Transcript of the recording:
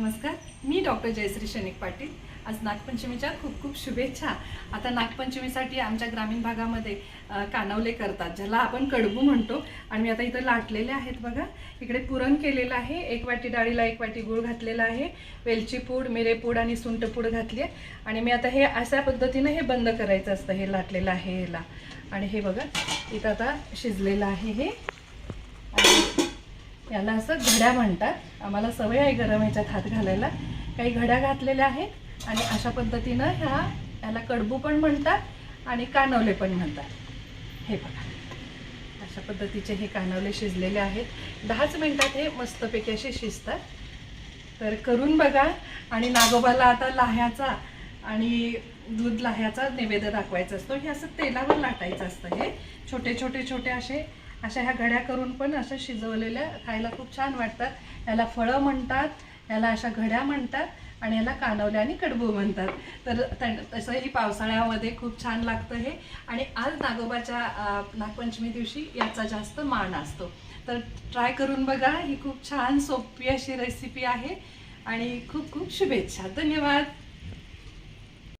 नमस्कार मी डॉक्टर जयश्री शनिक पाटील. आज नागपंचमीच्या खूप खूप शुभेच्छा. आता नागपंचमीसाठी आमच्या ग्रामीण भागामध्ये कानवले करतात ज्याला आपण कडबू म्हणतो. आणि मी आता इथं लाटलेले आहेत बघा. इकडे पुरण केलेलं आहे. एक वाटी डाळीला एक वाटी गूळ घातलेला आहे. वेलची पूड मिरेपूड आणि सुंटपूड घातली आहे. आणि मी आता हे अशा पद्धतीनं हे बंद करायचं असतं हे लाटलेलं आहे ह्याला. आणि हे बघा इथं आता शिजलेलं आहे हे. याला असं घड्या म्हणतात. आम्हाला सवय आहे गरम ह्याच्यात हात घालायला. काही घड्या घातलेल्या आहेत आणि अशा पद्धतीनं ह्या याला कडबू पण म्हणतात आणि कानवले पण म्हणतात. हे बघा. अशा पद्धतीचे हे कानवले शिजलेले आहेत. दहाच मिनटात हे मस्तपैकी असे शिजतात. तर करून बघा. आणि नागोबाला आता लाह्याचा आणि दूध लाह्याचा नैवेद्य दाखवायचा असतो. हे असं तेलावर लाटायचं असतं हे. छोटे छोटे छोटे असे अशा ह्या घड्या करून पण अशा शिजवलेल्या खायला खूप छान वाटतात. याला फळं म्हणतात याला अशा घड्या म्हणतात आणि याला कानवल्या आणि कडबू म्हणतात. तर तसंही पावसाळ्यामध्ये खूप छान लागतं हे. आणि आज नागोबाच्या नागपंचमी दिवशी याचा जास्त मान असतो. तर ट्राय करून बघा ही खूप छान सोपी अशी रेसिपी आहे. आणि खूप खूप शुभेच्छा. धन्यवाद.